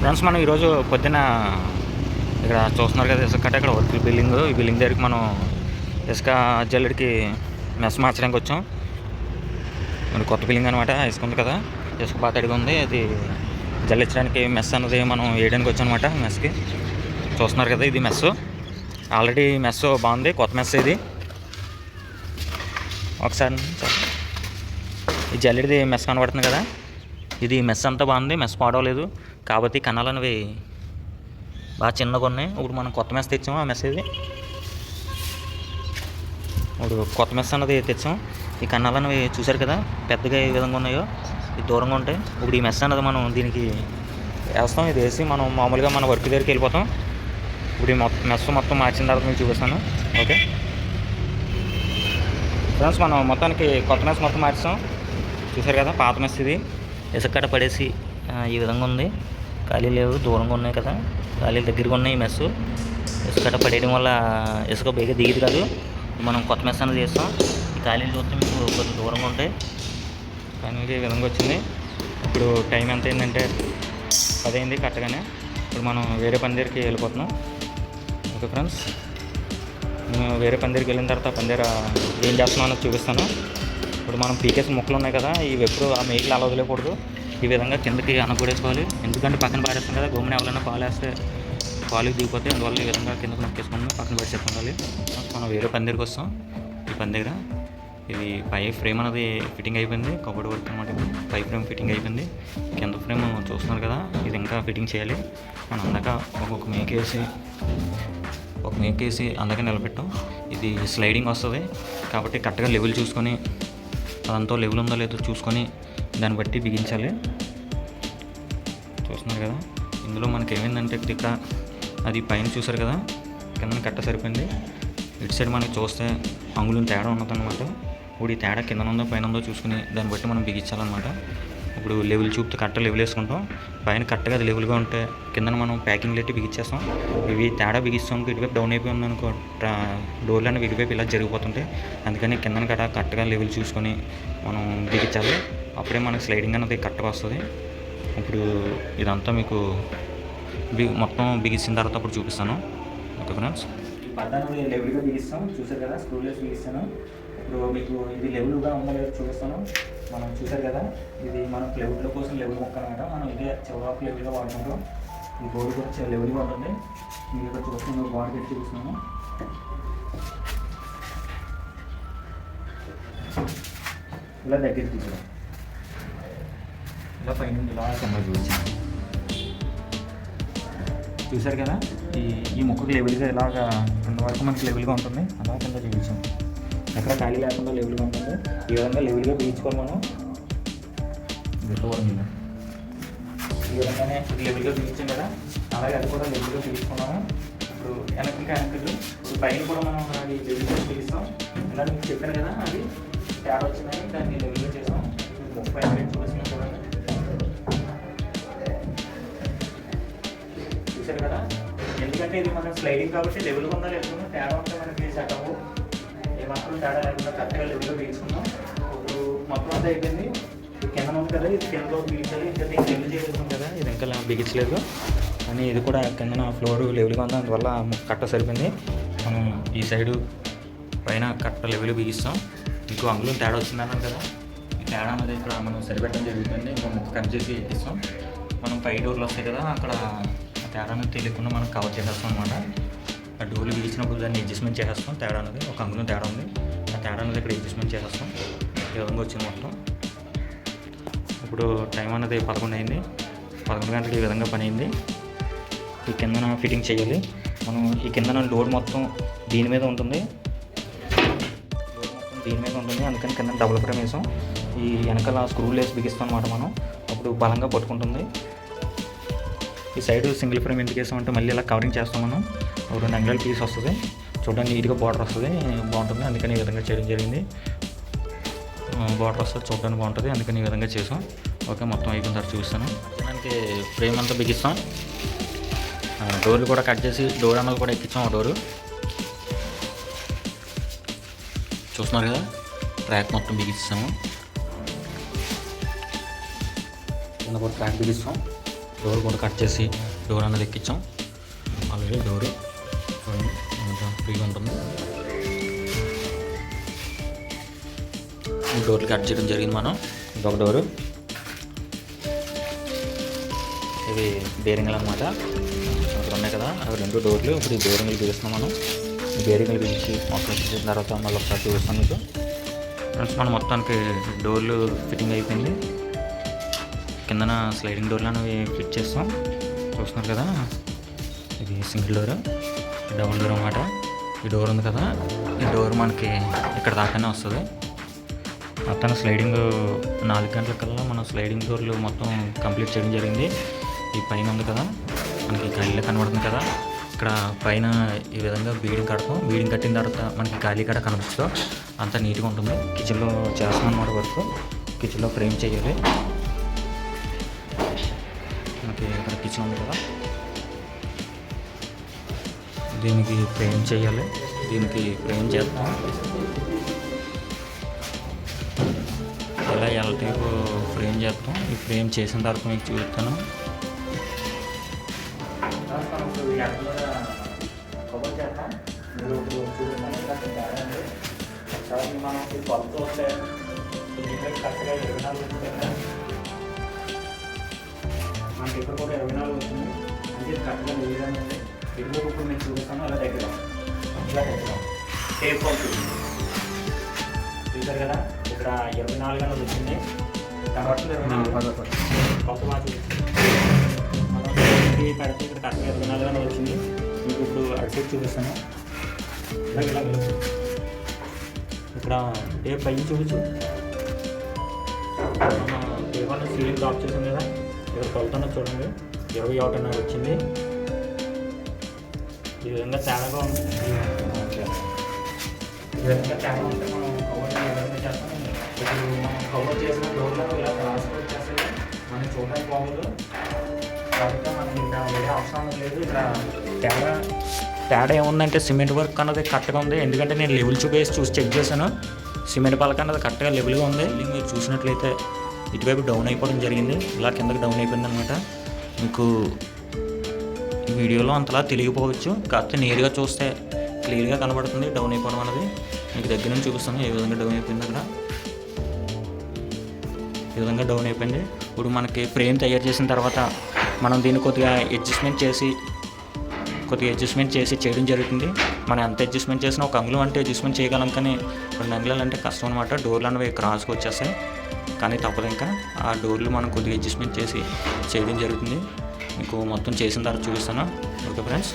Friends మనం ఈరోజు పొద్దున్న ఇక్కడ చూస్తున్నారు కదా ఇసుక కట్ట ఇక్కడ వర్క్ బిల్డింగ్. ఈ బిల్డింగ్ దగ్గరికి మనం ఇసుక జల్లెడికి మెస్ మార్చడానికి వచ్చాం. మన కొత్త బిల్డింగ్ అనమాట ఇసుక ఉంది కదా. ఇసుక బాగా తడిగా ఉంది. అది జల్లించడానికి మెస్ అన్నది మనం వేయడానికి వచ్చాం అనమాట మెస్కి. చూస్తున్నారు కదా ఇది మెస్. ఆల్రెడీ మెస్ బాగుంది కొత్త మెస్ ఇది. ఒకసారి ఈ జల్లెడిది మెస్ కనబడుతుంది కదా. ఇది మెస్ అంతా బాగుంది మెస్ పాడవలేదు. కాబట్టి కన్నాలు అనేవి బాగా చిన్నగా ఉన్నాయి. ఇప్పుడు మనం కొత్త మెస్ తెచ్చాము. ఆ మెసేజ్ ఇప్పుడు కొత్త మెస్ అన్నది తెచ్చాం ఈ కన్నాలు అనేవి చూశారు కదా? పెద్దగా ఏ విధంగా ఉన్నాయో? ఇది దూరంగా ఉంటాయి. ఇప్పుడు ఈ మెస్ అన్నది మనం దీనికి వేస్తాం. ఇది వేసి మనం మామూలుగా మన వర్క్ దగ్గరికి వెళ్ళిపోతాం. ఇప్పుడు ఈ మొత్తం మెస్ మొత్తం మార్చిన తర్వాత మీకు చూపిస్తాను. ఓకే? ఫ్రెండ్స్ మనం మొత్తానికి కొత్త మెస్ మొత్తం మార్చాం. చూసారు కదా? పాత మెస్ ఇది. ఇసుక పడేసి ఈ విధంగా ఉంది. ఖాళీ లేవు దూరంగా ఉన్నాయి కదా. ఖాళీలు దగ్గరగా ఉన్నాయి ఈ మెస్. ఇసుక పడేయడం వల్ల ఇసుక బేగా దిగదు కాదు. మనం కొత్త మెస్ అనేది చేస్తాం. ఈ ఖాళీలు చూస్తే మీకు కొంచెం దూరంగా ఉంటాయి. కానీ ఈ విధంగా వచ్చింది. ఇప్పుడు టైం ఎంత అయిందంటే పది అయింది ఇప్పుడు మనం వేరే పని దగ్గరికి వెళ్ళిపోతున్నాం. Okay friends. మేము వేరే పందిరికి వెళ్ళిన తర్వాత పందిర ఏం చేస్తున్నామో చూపిస్తాను. ఇప్పుడు మనం పీకేసి మొక్కలు ఉన్నాయి కదా ఇవి ఎప్పుడు ఆ మేకలు అలా వదిలేకూడదు ఈ విధంగా కిందకి అనకూడేసుకోవాలి ఎందుకంటే పక్కన పారేస్తాం కదా గమ్మున ఎవరైనా పాలు వేస్తే పాలు దిగిపోతే అందువల్ల ఈ విధంగా కిందకు నొక్కేసుకుని పక్కన పడేసుకోవాలి మనం వేరే పందిరికి వస్తాం. ఈ పని దగ్గర ఇది పై ఫ్రేమ్ అనేది ఫిట్టింగ్ అయిపోయింది. కబోర్డ్ వర్క్ అనమాట పై ఫ్రేమ్ ఫిట్టింగ్ అయిపోయింది. కింద ఫ్రేమ్ చూస్తున్నారు కదా ఇది ఇంకా ఫిట్టింగ్ చేయాలి. మనం అందాక ఒక్కొక్క మేకేసి ఒక మేకేసి అందాక నిలబెట్టాం. ఇది స్లైడింగ్ వస్తుంది. కాబట్టి కరెక్ట్గా లెవెల్ చూసుకొని అదంతా లెవెల్ ఉందో లేదో చూసుకొని దాన్ని బట్టి బిగించాలి. చూస్తున్నారు కదా? ఇందులో మనకి ఏమైందంటే ఇక్కడ అది పైన చూసారు కదా? కింద కట్ట సరిపోయింది. ఇటు సైడ్ మనకి చూస్తే అంగుళం తేడా ఉన్నదన్నమాట. ఇప్పుడు ఈ తేడా కింద ఉందో పైన ఉందో చూసుకుని దాన్ని బట్టి మనం బిగించాలన్నమాట. ఇప్పుడు లెవెల్ చూపితే కట్ట లెవెల్ వేసుకుంటాం. పైన కట్టగా అది లెవెల్గా ఉంటే కింద మనం ప్యాకింగ్ పెట్టి బిగించేస్తాం. ఇవి తేడా బిగిస్తాం ఇటువైపు డౌన్ అయిపోయి ఉందనుకో డోర్లు అనేవి ఇటువైపు ఇలా జరిగిపోతుంటాయి. అందుకని కిందన కట్ట కరెక్ట్గా లెవెల్ చూసుకొని మనం బిగించాలి. అప్పుడే మనకి స్లైడింగ్ అనేది కరెక్ట్గా వస్తుంది. ఇప్పుడు ఇదంతా మీకు బి మొత్తం బిగించిన తర్వాత అప్పుడు చూపిస్తాను. ఓకే ఫ్రెండ్స్ పడ్డాను లెవెల్గా బిగిస్తాం. చూసారు కదా స్క్రూలెస్ బిగిస్తాను. ఇప్పుడు మీకు ఇది లెవెల్గా ఉందో లేదో చూపిస్తాను. మనం చూసారు కదా ఇది మనం లెవెల్ కోసం లెవెల్ మొక్క అనమాట. మనం ఇదే చివరకు లెవెల్గా వాడుకుంటాం. ఈ బోర్డు కూడా లెవెల్గా ఉంటుంది. మీరు ఇక్కడ చూస్తున్న బాడీ పెట్టి చూపిస్తున్నాను. ఇలా దగ్గర తీసుకున్నాం ఇలా పైన ఇలా చూశారు చూసారు కదా? ఈ ఈ మొక్కకు లెవెల్గా ఇలాగా రెండు వరకు మనకి లెవెల్గా ఉంటుంది. అలా కింద చూపించాం. ఎక్కడ ఖాళీ లేకుండా లెవెల్గా ఉంటుంది. ఈ విధంగా లెవెల్గా పీల్చుకోవాలి మనం. గట్టిగా మీద ఈ విధంగానే లెవెల్గా పీల్చాం కదా? అలాగే అది కూడా లెవెల్గా పీల్చుకున్నాము. ఇప్పుడు వెనక వెనకలు ఇప్పుడు పైన కూడా మనం అది లెవెల్గా పీలుస్తాం ఇలా మీకు చెప్పాను కదా అది తేడా వచ్చినాయి దాన్ని లెవెల్గా చేసాం. ముప్పై పెట్టి వచ్చినాయి చూడండి కదా? ఎందుకంటే ఇది మనం స్లైడింగ్ కాబట్టి లెవెల్ ఉందా లేకుండా తేడా ఉంటే మనకి సెట్ అవ్వు ఏ తేడా లేకుండా కరెక్ట్గా లెవెల్లో తీసుకున్నాం ఇప్పుడు మొత్తం అంతా అయిపోయింది. కింద ఉంది కదా ఇది కిందలో బిగించాలి ఇంకా దీన్ని లెవెల్ చేసేసాం కదా. ఇది ఇంకా బిగించలేదు. కానీ ఇది కూడా కిందన ఫ్లోర్ లెవెల్గా ఉంది. అందువల్ల కట్ట సరిపోయింది. మనం ఈ సైడు పైన కట్ట లెవెల్ బిగిస్తాం. ఇంకో అందులో తేడా వచ్చిందన్నాం కదా. ఈ తేడా అనేది ఇక్కడ మనం సరిపెట్టడం జరుగుతుంది. ఇంకా ముక్క కట్ చేసి ఎక్కిస్తాం. మనం పై డోర్లు వస్తాయి కదా అక్కడ తేడా అనేది తెలియకుండా మనం కవర్ చేసేస్తాం అనమాట ఆ డోర్లు బిగించినప్పుడు దాన్ని అడ్జస్ట్మెంట్ చేసేస్తాం. తేడా అనేది ఒక అంగుళం తేడా ఉంది. ఆ తేడా అనేది ఇక్కడ అడ్జస్ట్మెంట్ చేసేస్తాం. ఈ విధంగా వచ్చింది మొత్తం. ఇప్పుడు టైం అనేది పదకొండు అయింది. పదకొండు గంటలకు ఈ విధంగా పని అయింది. ఈ కిందన ఫిట్టింగ్ చేయాలి. మనం ఈ కిందన లోడ్ మొత్తం దీని మీద ఉంటుంది. లోడ్ మొత్తం దీని మీద ఉంటుంది. అందుకని కింద డబుల్ ఫ్రేమ్ వేసాం. ఈ వెనకాల స్క్రూలు వేసి బిగిస్తాం అనమాట మనం. అప్పుడు బలంగా పట్టుకుంటుంది. ఈ సైడ్ సింగిల్ ఫ్రేమ్ ఎందుకు వేసామంటే మళ్ళీ ఇలా కవరింగ్ చేస్తాం మనం. రెండు అంగుళాల పీస్ వస్తుంది. చూడడానికి నీట్గా బార్డర్ వస్తుంది. బాగుంటుంది. అందుకని ఈ విధంగా చేయడం జరిగింది. బార్డర్ వస్తుంది. చూడడానికి బాగుంటుంది. అందుకని ఈ విధంగా చేసాం. ఓకే మొత్తం అయిపోయిన తర్వాత చూస్తాను దానికి ఫ్రేమ్ అంతా బిగిస్తాం. డోర్లు కూడా కట్ చేసి డోర్ అన్నది కూడా ఎక్కించాం ఆ డోరు చూస్తున్నారు కదా? ట్రాక్ మొత్తం బిగిస్తాము. కింద కూడా ట్రాక్ బిగిస్తాం. డోర్ కూడా కట్ చేసి డోర్ అనేది ఎక్కించాం ఆల్రెడీ డోర్. ఫ్రీగా ఉంటుంది. డోర్లు కట్ చేయడం జరిగింది మనం. ఇంకొక డోరు. ఇవి బేరింగ్లు అనమాట అక్కడ ఉన్నాయి కదా. అవి రెండు డోర్లు. ఇప్పుడు ఈ బేరింగ్లు బిగిస్తున్నాం మనం. బేరింగ్లు బిగించి మొత్తం చేసిన తర్వాత మళ్ళీ ఒకసారి చూపిస్తాం మీకు. ఫ్రెండ్స్ మనం మొత్తానికి డోర్లు ఫిట్టింగ్ అయిపోయింది. కిందన స్లైడింగ్ డోర్లు అనేవి ఫిట్ చేస్తాం. చూస్తున్నారు కదా? ఇది సింగిల్ డోర్ డబుల్ డోర్ అన్నమాట. ఈ డోర్ ఉంది కదా? ఈ డోర్ మనకి ఇక్కడ దాకానే వస్తుంది. మొత్తం స్లైడింగ్ నాలుగు గంటల కల్లా మనం స్లైడింగ్ డోర్లు మొత్తం కంప్లీట్ చేయడం జరిగింది. ఈ పైన ఉంది కదా? మనకి గాలిలో కనబడుతుంది కదా? ఇక్కడ పైన ఈ విధంగా బీడింగ్ కడతాం. బీడింగ్ కట్టిన తర్వాత మనకి గాలి కడ కనిపిస్తుంది. అంత నీట్గా ఉంటుంది. కిచెన్లో చేస్తాం అన్నమాట వర్క్. కిచెన్లో ఫ్రేమ్ చేయాలి. ఇక్కడ కిచెన్ ఉంది కదా దీనికి ఫ్రేమ్ చేయాలి దీనికి ఫ్రేమ్ చేస్తాం ఇలా ఎల్ టైప్ ఫ్రేమ్ చేస్తాం ఈ ఫ్రేమ్ చేసిన తర్వాత మీకు చూపిస్తాను మనం ఇప్పుడు ఈ అడ్డు కూడా కవర్ చేస్తాం మీరు ఇప్పుడు చూడండి ఇంకా తేడా ఉంది ఒకసారి మనం ఈ కొలత వస్తే ఇక్కడ కరెక్ట్గా ఇరవై నాలుగు మనకి ఇక్కడ కూడా ఇరవై నాలుగు వచ్చింది అంటే కరెక్ట్గా ఉంది ఇరుగు ఇప్పుడు నేను చూపిస్తాను అలా దగ్గర ఇలా దగ్గర టేప్ చూసారు కదా? ఇక్కడ ఇరవై నాలుగు అనేది వచ్చింది. కనబడుతుంది ఇరవై నాలుగు. కొత్త మాట మనం పెడితే ఇక్కడ కరెక్ట్గా ఇరవై నాలుగు అనేది వచ్చింది. మీకు ఇప్పుడు అటు చూపిస్తాను. ఇలాగ ఇలాగ ఇలాగ. ఇక్కడ టేప్ పైన చూపించు. టేప్ అన్న సీలింగ్ డ్రాప్ చేసాం కదా? ఇక్కడ కొలతన్న చూడండి. ఇరవై ఒకటిన్నర వచ్చింది. ఈ విధంగా తేడాగా ఉంటుంది ఈ విధంగా తేడా ఉంటే మనం కవర్ ఏ విధంగా చేస్తాం? ఇప్పుడు మనం కవర్ చేసిన డోర్లో ఇలా ట్రాన్స్ఫర్ వచ్చేస్తే మనం చూడడానికి బాగోదు కాబట్టి మనకి ఇంకా వేరే అవసరం లేదు. ఇక్కడ తేడా తేడా ఏముందంటే సిమెంట్ వర్క్ అన్నది కరెక్ట్గా ఉంది. ఎందుకంటే నేను లెవెల్ చూపేసి చూసి చెక్ చేశాను. సిమెంట్ పలక అన్నది కరెక్ట్గా లెవెల్గా ఉంది. మీరు చూసినట్లయితే ఇటువైపు డౌన్ అయిపోవడం జరిగింది. ఇలా కిందకి డౌన్ అయిపోయింది అనమాట మీకు వీడియోలో అంతలా తెలియకపోవచ్చు. కాకపోతే నేరుగా చూస్తే క్లియర్గా కనబడుతుంది డౌన్ అయిపోవడం అనేది మీకు దగ్గర నుంచి చూపిస్తాను ఏ విధంగా డౌన్ అయిపోయింది అక్కడ. ఈ విధంగా డౌన్ అయిపోయింది. ఇప్పుడు మనకి ఫ్రేమ్ తయారు చేసిన తర్వాత మనం దీన్ని కొద్దిగా అడ్జస్ట్మెంట్ చేసి కొద్దిగా అడ్జస్ట్మెంట్ చేసి చేయడం జరుగుతుంది. మనం ఎంత అడ్జస్ట్మెంట్ చేసినా ఒక అంగుళం అంటే అడ్జస్ట్మెంట్ చేయగలం కానీ రెండు అంగుళాలు అంటే కష్టం అనమాట డోర్లు అనేవి క్రాస్కి వచ్చేస్తాయి. కానీ తప్పదు ఇంకా. ఆ డోర్లు మనం కొద్దిగా అడ్జస్ట్మెంట్ చేసి చేయడం జరుగుతుంది. మీకు మొత్తం చేసిన తర్వాత చూపిస్తాను. ఓకే ఫ్రెండ్స్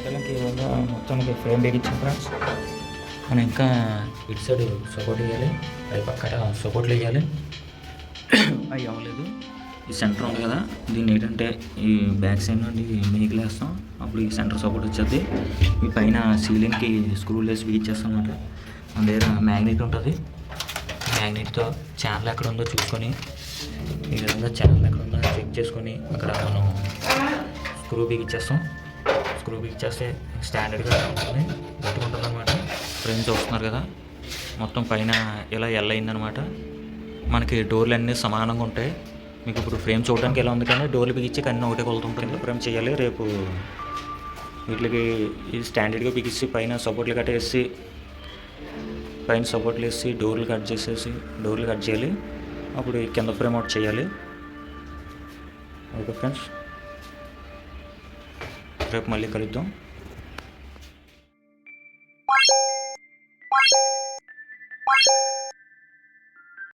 ఈ విధంగా మొత్తానికి ఫ్రేమ్ బిగించాం ఫ్రెండ్స్ మనం ఇంకా ఇటు సైడ్ సపోర్ట్ వేయాలి పై పక్కన సపోర్ట్లు వేయాలి అవి అవ్వలేదు. ఈ సెంటర్ ఉంది కదా దీన్ని ఏంటంటే ఈ బ్యాక్ సైడ్ నుండి మేకులు వేస్తాం అప్పుడు ఈ సెంటర్ సపోర్ట్ వచ్చేది. ఈ పైన సీలింగ్కి స్క్రూలు వేసి బిగించేస్తాం అనమాట మన దగ్గర మ్యాగ్నెట్ ఉంటుంది. మ్యాగ్నెట్తో ఛానల్ ఎక్కడ ఉందో చూసుకొని ఈ విధంగా ఛానల్ ఎక్కడ ఉందో చెక్ చేసుకొని అక్కడ మనం స్క్రూ బిగించేస్తాం స్క్రూ బిగించేస్తే స్టాండర్డ్గా ఉంటుంది గట్టిగా ఉంటుంది. అనమాట ఫ్రెండ్స్ చూస్తున్నారు కదా మొత్తం పైన ఇలా ఎల్ అయిందనమాట మనకి డోర్లు అన్నీ సమానంగా ఉంటాయి. మీకు ఇప్పుడు ఫ్రేమ్ చూడడానికి ఎలా ఉంది కానీ డోర్లు బిగించి కన్నీ ఒకటే కొలుతుంటుంది ఫ్రేమ్ చేయాలి రేపు వీటికి స్టాండర్డ్గా బిగించి పైన సపోర్ట్లు కట్టేసి పైన సపోర్ట్లు వేసి డోర్లు కట్ చేసేసి డోర్లు కట్ చేయాలి. అప్పుడు కింద ఫ్రేమ్ అవుట్ చేయాలి. ఓకే ఫ్రెండ్స్ రేపు మళ్ళీ కలుద్దాం.